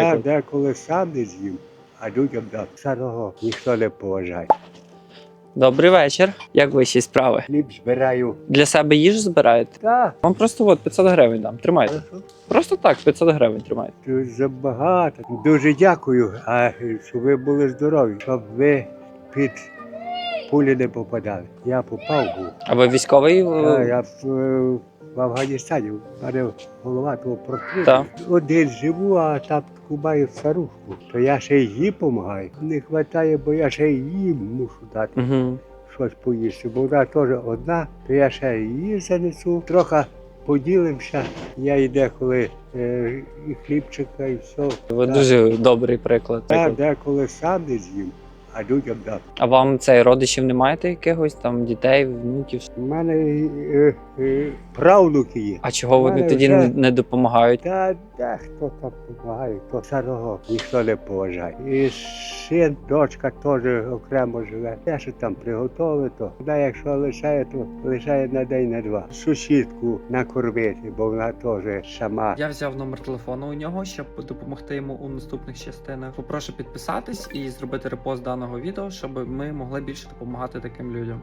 Я деколи сам не з'їм, а людям дав. Старого ніхто не поважає. Добрий вечір. Як ваші справи? Хліб збираю. Для себе їжу збираєте? Та, Вам просто от 500 гривень дам. Тримайте. хорошо. Просто так, 500 гривень тримайте. Дуже забагато. Дуже дякую, а щоб ви були здорові, щоб ви під пулі не попадали. Я попав був. А ви військовий? Я, я в, е, в Афганістані, в мене голова того. Так. Один живу, а там таку маю старушку. То я ще їй допомагаю. Не вистачає, бо я ще їм мушу дати Угу. щось поїсти. Бо вона теж одна, то я ще її занесу. Трохи поділимося. Я йде, коли е, і хлібчика, і все. Ви Так. дуже добрий приклад. Я деколи сам не з'їм, а людям дати. А вам цей родичів не маєте якихось там дітей, внуків? У мене е, е, правнуки є. А чого вони Мене тоді вже- не, не допомагають? Та де хто там допомагає, хто старого ніхто не поважає. І син, дочка теж окремо живе. Те, що там приготовили, то якщо лишає, то лишає на день на два. Сусідку накормити, бо вона теж сама. Я взяв номер телефону у нього, щоб допомогти йому у наступних частинах. Попрошу підписатись і зробити репост даного відео, щоб ми могли більше допомагати таким людям.